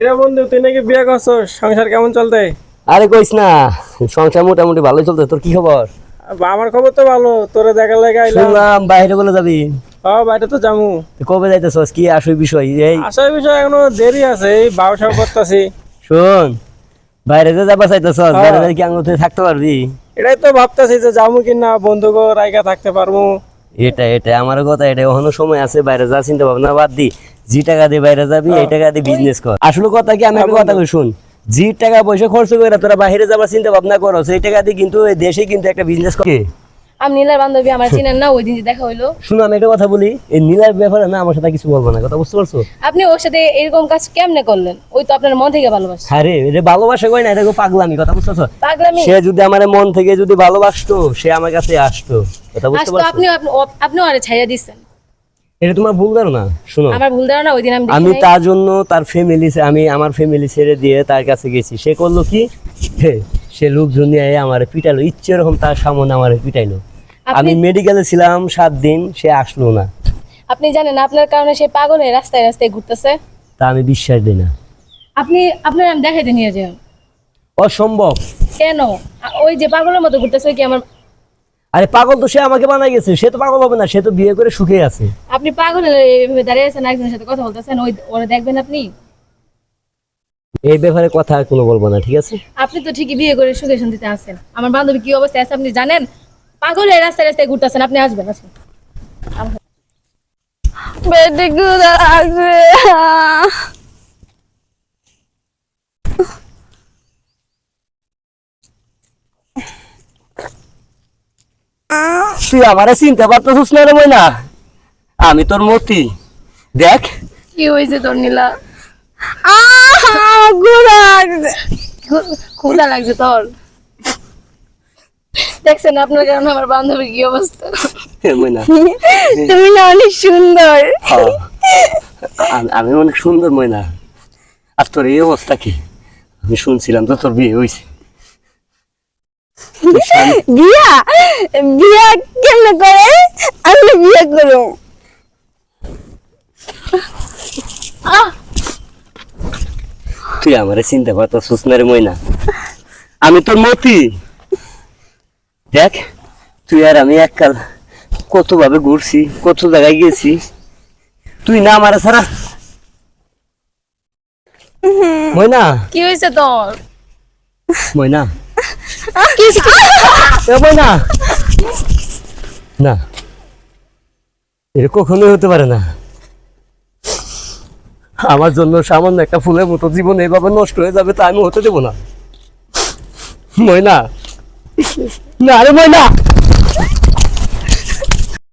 এরা বন্ধু তুই নাকি বিয়ে করছস? সংসার কেমন চলতে? আরে কইস না সংসার মোটামুটি ভালোই চলতে তোর কি খবর? আমার খবর তো ভালো তোরে দেখা লেগে শুনলাম বাইরে বলে যাবি? ও বাইরে তো যামু। কবে যাইতেছস? কি বিষয়? এই আসার বিষয় এখনও দেরি আছে এই বাউ সাউ করতেছি। শোন বাইরে যে যাবা চাইতেছস। বাইরে কি আঙুল থাকতে পারবি? এটাই তো ভাবতেছি যে যামু কিনা বন্ধু গো রাইকা থাকতে পারব এটা এটা আমার কথা এটা এখনও সময় আছে বাইরে যা চিন্তা ভাবনা বাদ দি। জি টাকা দিয়ে বাইরে যাবি এই টাকা দিয়ে বিজনেস কর। আসলে কথা কি আমি একটা কথা কই শুন। জি টাকা পয়সা খরচ করে তোরা বাইরে যাবার চিন্তা ভাবনা করো সেই টাকা দিয়ে কিন্তু এই দেশে কিন্তু একটা বিজনেস করে। আমি নীলার বান্ধবী আমার চিনেন না ওই দিন দেখা হইল। শুনো আমি একটা কথা বলি এই নীলার ব্যাপারে না আমার সাথে কিছু বলব না কথা বুঝতে পারছ? আপনি ওর সাথে এরকম কাজ কেমনে করলেন? ওই তো আপনার মন থেকে ভালোবাসে। আরে এটা ভালোবাসা কই না এটা পাগলামি কথা বুঝতে পারছ? পাগলামি। সে যদি আমার মন থেকে যদি ভালোবাসতো সে আমার কাছে আসতো। কথা বুঝতে পারছ? আপনি আপনিও আরে ছাইয়া দিচ্ছেন এটা তোমার ভুল ধারণা শুনো। আমার ভুল ধারণা ওই দিন আমি আমি তার জন্য তার ফ্যামিলি আমি আমার ফ্যামিলি ছেড়ে দিয়ে তার কাছে গেছি। সে করল কি? সে লোকজন নিয়ে আমার পিটাইলো। ইচ্ছে এরকম তার সামনে আমার পিটাইলো। আমি মেডিকেলে ছিলাম সাত দিন সে আসলো না। আপনি জানেন আপনার কারণে সে পাগল হয়ে রাস্তায় রাস্তায় ঘুরতেছে। তা আমি বিশ্বাস দিই না। আপনি আপনার আমি দেখাইতে নিয়ে যান। অসম্ভব। কেন? ওই যে পাগলের মতো ঘুরতেছে কি আমার আরে পাগল তো সে আমাকে বানাই গেছে সে তো পাগল হবে না সে তো বিয়ে করে সুখে আছে। আপনি পাগল এইভাবে দাঁড়িয়ে আছেন একজনের সাথে কথা বলতেছেন ওই ওরা দেখবেন আপনি? এই ব্যাপারে কথা আর কোনো বলব না ঠিক আছে? আপনি তো ঠিকই বিয়ে করে সুখে শান্তিতে আছেন। আমার বান্ধবী কি অবস্থায় আছে আপনি জানেন? পাগল হয়ে রাস্তায় রাস্তায় ঘুরতেছেন আপনি আসবেন আসেন। ক্ষুধা লাগছে তুই আমারে চিনতে পারতেছিস না রে ময়না আমি তোর মতি। দেখ। কি হয়েছে তোর নীলা? ক্ষুধা লাগছে। তোর। দেখছেন আপনার কারণে আমার বান্ধবীর কি অবস্থা? ময়না তুমি না অনেক সুন্দর। হ্যাঁ। আমি- আমি অনেক সুন্দর ময়না আর তোর এই অবস্থা কি? আমি শুনছিলাম তো তোর বিয়ে হয়েছে বিয়া বিয়া কেমনে করে? আমি বিয়ে করব। তুই আমারে চিনতে পারতেছিস না রে ময়না আমি তোর মতি। দেখ তুই আর আমি এককাল কত ভাবে ঘুরছি কত জায়গায় গেছি। তুই না আমারে ছাড়া ময়না কি হয়েছে তোর? ময়না কখনোই হতে পারে না। আমার জন্য সামান্য একটা ফুলের মতো জীবন এইভাবে নষ্ট হয়ে যাবে তা আমি হতে দেবো না। ময়না। না আরে ময়না।